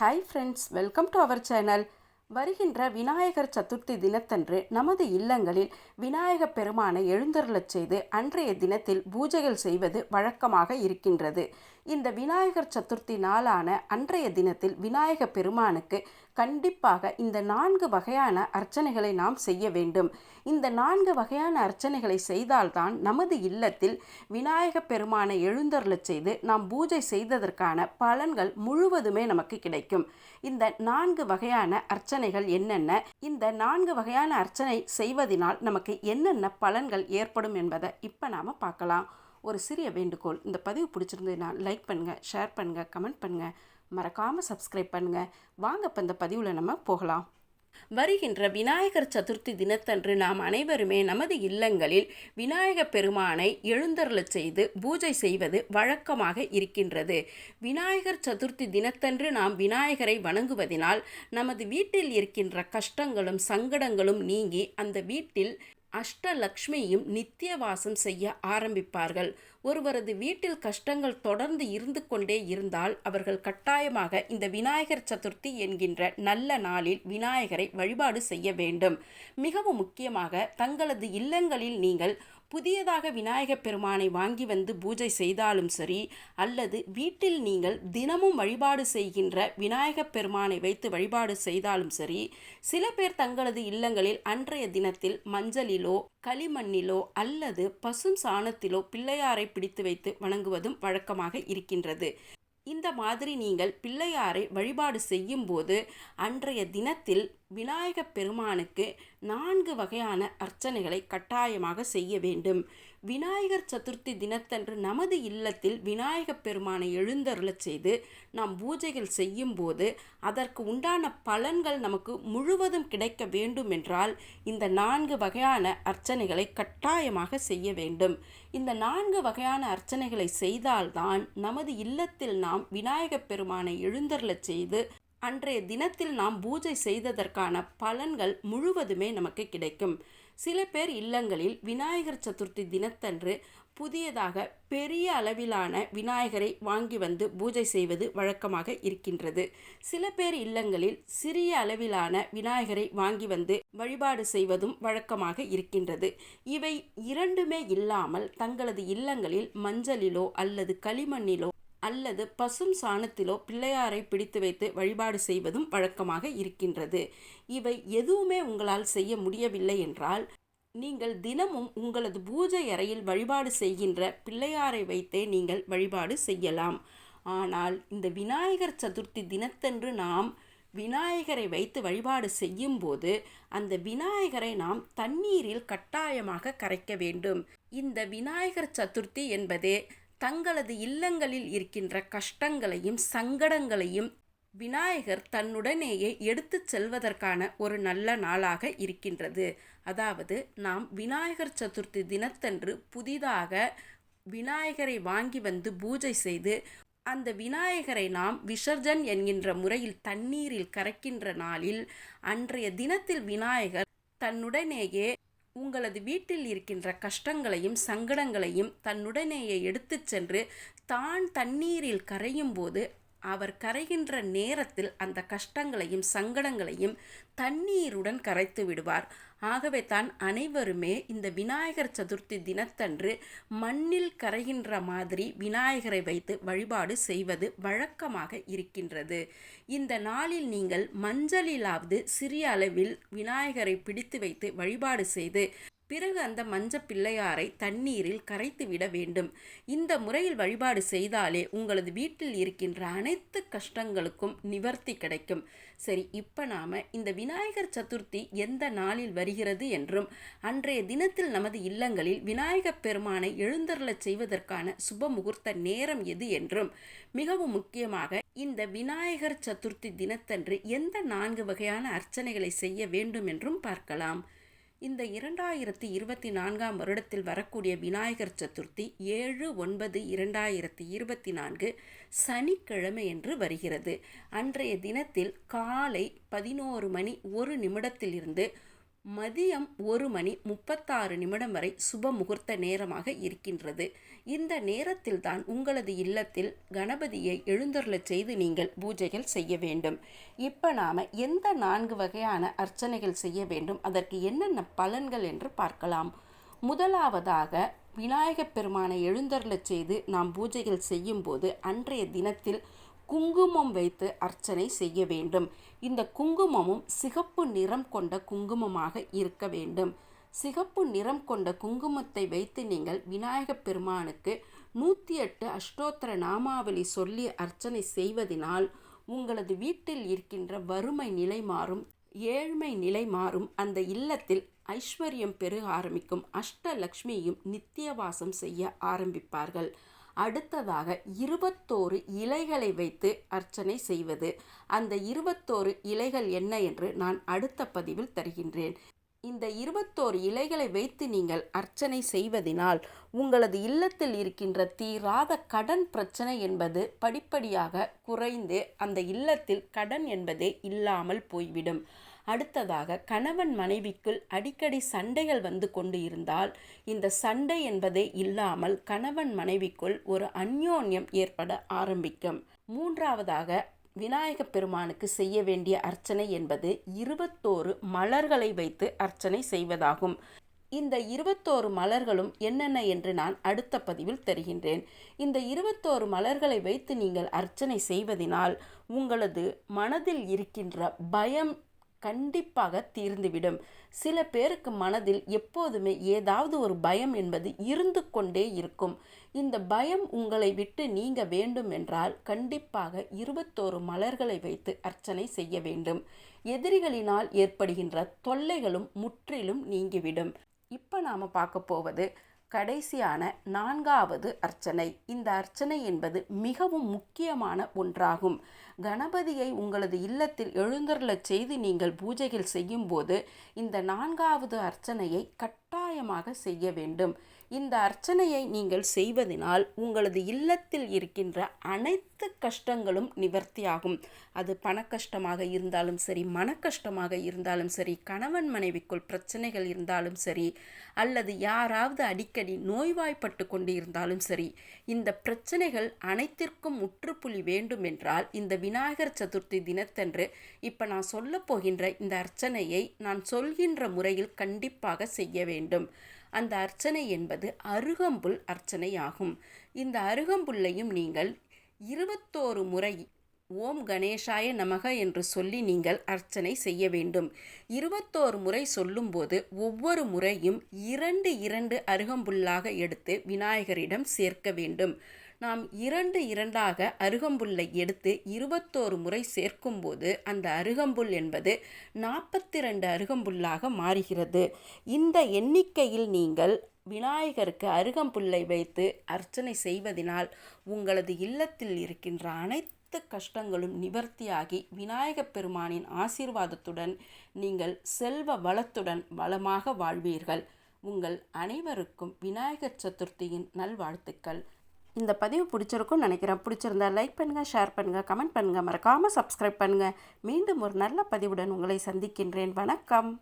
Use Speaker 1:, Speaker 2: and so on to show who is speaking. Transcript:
Speaker 1: Hi friends welcome to our channel வருகின்ற விநாயகர் சதுர்த்தி தினத்தன்று நமது இல்லங்களில் விநாயகப் பெருமானை எழுந்தருளச் செய்து அன்றைய தினத்தில் பூஜைகள் செய்வது வழக்கமாக இருக்கின்றது. இந்த விநாயகர் சதுர்த்தி நாளான அன்றைய தினத்தில் விநாயக பெருமானுக்கு கண்டிப்பாக இந்த நான்கு வகையான அர்ச்சனைகளை நாம் செய்ய வேண்டும். இந்த நான்கு வகையான அர்ச்சனைகளை செய்தால்தான் நமது இல்லத்தில் விநாயக பெருமானை எழுந்தருளச் செய்து நாம் பூஜை செய்ததற்கான பலன்கள் முழுவதுமே நமக்கு கிடைக்கும். இந்த நான்கு வகையான அர்ச்சனைகள் என்னென்ன? இந்த நான்கு வகையான அர்ச்சனை செய்வதனால் நமக்கு என்னென்ன பலன்கள் ஏற்படும் என்பதை இப்போ நாம் பார்க்கலாம். ஒரு சிறிய வேண்டுகோள். இந்த பதிவு பிடிச்சிருந்ததுன்னா லைக் பண்ணுங்கள் ஷேர் பண்ணுங்கள் கமெண்ட் பண்ணுங்கள் மறக்காமல் சப்ஸ்கிரைப் பண்ணுங்கள் வாங்க இப்போ இந்த பதிவில் நம்ம போகலாம். வருகின்ற விநாயகர் சதுர்த்தி தினத்தன்று நாம் அனைவருமே நமது இல்லங்களில் விநாயகப் பெருமானை எழுந்தருளச் செய்து பூஜை செய்வது வழக்கமாக இருக்கின்றது. விநாயகர் சதுர்த்தி தினத்தன்று நாம் விநாயகரை வணங்குவதினால் நமது வீட்டில் இருக்கின்ற கஷ்டங்களும் சங்கடங்களும் நீங்கி அந்த வீட்டில் அஷ்டலக்ஷ்மியும் நித்திய வாசம் செய்ய ஆரம்பிப்பார்கள். ஒருவரது வீட்டில் கஷ்டங்கள் தொடர்ந்து இருந்து கொண்டே இருந்தால் அவர்கள் கட்டாயமாக இந்த விநாயகர் சதுர்த்தி என்கின்ற நல்ல நாளில் விநாயகரை வழிபாடு செய்ய வேண்டும். மிகவும் முக்கியமாக தங்களது இல்லங்களில் நீங்கள் புதியதாக விநாயகப் பெருமானை வாங்கி வந்து பூஜை செய்தாலும் சரி அல்லது வீட்டில் நீங்கள் தினமும் வழிபாடு செய்கின்ற விநாயகப் பெருமானை வைத்து வழிபாடு செய்தாலும் சரி சில பேர் தங்களது இல்லங்களில் அன்றைய தினத்தில் மஞ்சளிலோ களிமண்ணிலோ அல்லது பசும் சாணத்திலோ பிள்ளையாரை பிடித்து வைத்து வணங்குவதும் வழக்கமாக இருக்கின்றது. இந்த மாதிரி நீங்கள் பிள்ளையாரை வழிபாடு செய்யும்போது அன்றைய தினத்தில் விநாயகப் பெருமானுக்கு நான்கு வகையான அர்ச்சனைகளை கட்டாயமாக செய்ய வேண்டும். விநாயகர் சதுர்த்தி தினத்தன்று நமது இல்லத்தில் விநாயகப் பெருமானை எழுந்தருளச் செய்து நாம் பூஜைகள் செய்யும்போது அதற்கு உண்டான பலன்கள் நமக்கு முழுவதும் கிடைக்க வேண்டும் என்றால் இந்த நான்கு வகையான அர்ச்சனைகளை கட்டாயமாக செய்ய வேண்டும். இந்த நான்கு வகையான அர்ச்சனைகளை செய்தால்தான் நமது இல்லத்தில் நாம் விநாயகப் பெருமானை எழுந்தருளச் செய்து அன்றைய தினத்தில் நாம் பூஜை செய்ததற்கான பலன்கள் முழுவதுமே நமக்கு கிடைக்கும். சில பேர் இல்லங்களில் விநாயகர் சதுர்த்தி தினத்தன்று புதியதாக பெரிய அளவிலான விநாயகரை வாங்கி வந்து பூஜை செய்வது வழக்கமாக இருக்கின்றது. சில பேர் இல்லங்களில் சிறிய அளவிலான விநாயகரை வாங்கி வந்து வழிபாடு செய்வதும் வழக்கமாக இருக்கின்றது. இவை இரண்டுமே இல்லாமல் தங்களது இல்லங்களில் மஞ்சளிலோ அல்லது களிமண்ணிலோ அல்லது பசும் சாணத்திலோ பிள்ளையாரை பிடித்து வைத்து வழிபாடு செய்வதும் வழக்கமாக இருக்கின்றது. இவை எதுவுமே உங்களால் செய்ய முடியவில்லை என்றால் நீங்கள் தினமும் உங்களது பூஜை அறையில் வழிபாடு செய்கின்ற பிள்ளையாரை வைத்தே நீங்கள் வழிபாடு செய்யலாம். ஆனால் இந்த விநாயகர் சதுர்த்தி தினத்தன்று நாம் விநாயகரை வைத்து வழிபாடு செய்யும்போது அந்த விநாயகரை நாம் தண்ணீரில் கட்டாயமாக கரைக்க வேண்டும். இந்த விநாயகர் சதுர்த்தி என்பதே தங்களது இல்லங்களில் இருக்கின்ற கஷ்டங்களையும் சங்கடங்களையும் விநாயகர் தன்னுடனேயே எடுத்து செல்வதற்கான ஒரு நல்ல நாளாக இருக்கின்றது. அதாவது நாம் விநாயகர் சதுர்த்தி தினத்தன்று புதிதாக விநாயகரை வாங்கி வந்து பூஜை செய்து அந்த விநாயகரை நாம் விசர்ஜன் என்கின்ற முறையில் தண்ணீரில் கரைக்கின்ற நாளில் அன்றைய தினத்தில் விநாயகர் தன்னுடனேயே உங்களது வீட்டில் இருக்கின்ற கஷ்டங்களையும் சங்கடங்களையும் தன்னுடனேயே எடுத்துச் சென்று தான் தண்ணீரில் கரையும் போது அவர் கரைகின்ற நேரத்தில் அந்த கஷ்டங்களையும் சங்கடங்களையும் தண்ணீருடன் கரைத்து விடுவார். ஆகவே தான் அனைவருமே இந்த விநாயகர் சதுர்த்தி தினத்தன்று மண்ணில் கரைகின்ற மாதிரி விநாயகரை வைத்து வழிபாடு செய்வது வழக்கமாக இருக்கின்றது. இந்த நாளில் நீங்கள் மஞ்சளிலாவது சிறிய அளவில் விநாயகரை பிடித்து வைத்து வழிபாடு செய்து பிறகு அந்த மஞ்ச பிள்ளையாரை தண்ணீரில் கரைத்து விட வேண்டும். இந்த முறையில் வழிபாடு செய்தாலே உங்களது வீட்டில் இருக்கின்ற அனைத்து கஷ்டங்களுக்கும் நிவர்த்தி கிடைக்கும். சரி இப்போ நாம் இந்த விநாயகர் சதுர்த்தி எந்த நாளில் வருகிறது என்றும் அன்றைய தினத்தில் நமது இல்லங்களில் விநாயகப் பெருமானை எழுந்தருளச் செய்வதற்கான சுப முகூர்த்த நேரம் எது என்றும் மிகவும் முக்கியமாக இந்த விநாயகர் சதுர்த்தி தினத்தன்று எந்த நான்கு வகையான அர்ச்சனைகளை செய்ய வேண்டும் என்றும் பார்க்கலாம். இந்த இரண்டாயிரத்தி இருபத்தி நான்காம் வருடத்தில் வரக்கூடிய விநாயகர் சதுர்த்தி ஏழு ஒன்பது இரண்டாயிரத்தி இருபத்தி நான்கு சனிக்கிழமை என்று வருகிறது. அன்றைய தினத்தில் காலை பதினோரு மணி ஒரு நிமிடத்திலிருந்து மதியம் ஒரு மணி முப்பத்தாறு நிமிடம் வரை சுப முகூர்த்த நேரமாக இருக்கின்றது. இந்த நேரத்தில் தான் உங்களது இல்லத்தில் கணபதியை எழுந்தருளச் செய்து நீங்கள் பூஜைகள் செய்ய வேண்டும். இப்போ நாம் எந்த நான்கு வகையான அர்ச்சனைகள் செய்ய வேண்டும்? அதற்கு என்னென்ன பலன்கள் என்று பார்க்கலாம். முதலாவதாக விநாயகப் பெருமானை எழுந்தருளச் செய்து நாம் பூஜைகள் செய்யும்போது அன்றைய தினத்தில் குங்குமம் வைத்து அர்ச்சனை செய்ய வேண்டும். இந்த குங்குமமும் சிகப்பு நிறம் கொண்ட குங்குமமாக இருக்க வேண்டும். சிகப்பு நிறம் கொண்ட குங்குமத்தை வைத்து நீங்கள் விநாயகப் பெருமானுக்கு நூற்றி எட்டு அஷ்டோத்திர நாமாவளி சொல்லி அர்ச்சனை செய்வதனால் உங்களது வீட்டில் இருக்கின்ற வறுமை நிலை மாறும் ஏழ்மை நிலை மாறும். அந்த இல்லத்தில் ஐஸ்வர்யம் பெருக ஆரம்பிக்கும் அஷ்டலக்ஷ்மியும் நித்தியவாசம் செய்ய ஆரம்பிப்பார்கள். அடுத்ததாக இருபத்தோரு இலைகளை வைத்து அர்ச்சனை செய்வது. அந்த இருபத்தோரு இலைகள் என்ன என்று நான் அடுத்த பதிவில் தருகின்றேன். இந்த இருபத்தோரு இலைகளை வைத்து நீங்கள் அர்ச்சனை செய்வதினால் உங்களது இல்லத்தில் இருக்கின்ற தீராத கடன் பிரச்சனை என்பது படிப்படியாக குறைந்து அந்த இல்லத்தில் கடன் என்பதே இல்லாமல் போய்விடும். அடுத்ததாக கணவன் மனைவிக்குள் அடிக்கடி சண்டைகள் வந்து கொண்டு இருந்தால் இந்த சண்டை என்பதே இல்லாமல் கணவன் மனைவிக்குள் ஒரு அந்யோன்யம் ஏற்பட ஆரம்பிக்கும். மூன்றாவதாக விநாயக பெருமானுக்கு செய்ய வேண்டிய அர்ச்சனை என்பது இருபத்தோரு மலர்களை வைத்து அர்ச்சனை செய்வதாகும். இந்த இருபத்தோரு மலர்களும் என்னென்ன என்று நான் அடுத்த பதிவில் தருகின்றேன். இந்த இருபத்தோரு மலர்களை வைத்து நீங்கள் அர்ச்சனை செய்வதனால் உங்களது மனதில் இருக்கின்ற பயம் கண்டிப்பாக தீர்ந்துவிடும். சில பேருக்கு மனதில் எப்போதுமே ஏதாவது ஒரு பயம் என்பது இருந்து கொண்டே இருக்கும். இந்த பயம் உங்களை விட்டு நீங்க வேண்டும் என்றால் கண்டிப்பாக இருபத்தோரு மலர்களை வைத்து அர்ச்சனை செய்ய வேண்டும். எதிரிகளினால் ஏற்படுகின்ற தொல்லைகளும் முற்றிலும் நீங்கிவிடும். இப்போ நாம் பார்க்க போவது கடைசியான நான்காவது அர்ச்சனை. இந்த அர்ச்சனை என்பது மிகவும் முக்கியமான ஒன்றாகும். கணபதியை உங்களது இல்லத்தில் எழுந்தருளச் செய்து நீங்கள் பூஜைகள் செய்யும்போது இந்த நான்காவது அர்ச்சனையை கட்டாயமாக செய்ய வேண்டும். இந்த அர்ச்சனையை நீங்கள் செய்வதனால் உங்களது இல்லத்தில் இருக்கின்ற அனைத்து கஷ்டங்களும் நிவர்த்தியாகும். அது பண கஷ்டமாக இருந்தாலும் சரி மன கஷ்டமாக இருந்தாலும் சரி கணவன் மனைவிக்குள் பிரச்சனைகள் இருந்தாலும் சரி அல்லது யாராவது அடிக்கடி நோய்வாய்ப்பட்டு கொண்டு இருந்தாலும் சரி இந்த பிரச்சனைகள் அனைத்திற்கும் முற்றுப்புள்ளி வேண்டுமென்றால் இந்த விநாயகர் சதுர்த்தி தினத்தன்று இப்போ நான் சொல்லப்போகின்ற இந்த அர்ச்சனையை நான் சொல்கின்ற முறையில் கண்டிப்பாக செய்ய வேண்டும். அந்த அர்ச்சனை என்பது அருகம்புல் அர்ச்சனையாகும். இந்த அருகம்புல்லையும் நீங்கள் இருபத்தோரு முறை ஓம் கணேஷாய நமக என்று சொல்லி நீங்கள் அர்ச்சனை செய்ய வேண்டும். இருபத்தோரு முறை சொல்லும்போது ஒவ்வொரு முறையும் இரண்டு இரண்டு அருகம்புல்லாக எடுத்து விநாயகரிடம் சேர்க்க வேண்டும். நாம் இரண்டு இரண்டாக அருகம்புல்லை எடுத்து இருபத்தோரு முறை சேர்க்கும்போது அந்த அருகம்புல் என்பது நாற்பத்தி ரெண்டு அருகம்புல்லாக மாறுகிறது. இந்த எண்ணிக்கையில் நீங்கள் விநாயகருக்கு அருகம்புல்லை வைத்து அர்ச்சனை செய்வதனால் உங்களது இல்லத்தில் இருக்கின்ற அனைத்து கஷ்டங்களும் நிவர்த்தியாகி விநாயகப் பெருமானின் ஆசீர்வாதத்துடன் நீங்கள் செல்வ வளத்துடன் வளமாக வாழ்வீர்கள். உங்கள் அனைவருக்கும் விநாயகர் சதுர்த்தியின் நல்வாழ்த்துக்கள். இந்த பதிவு பிடிச்சிருக்கும்னு நினைக்கிறேன். பிடிச்சிருந்தா லைக் பண்ணுங்கள் ஷேர் பண்ணுங்கள் கமெண்ட் பண்ணுங்கள் மறக்காமல் சப்ஸ்கிரைப் பண்ணுங்கள் மீண்டும் ஒரு நல்ல பதிவுடன் உங்களை சந்திக்கின்றேன். வணக்கம்.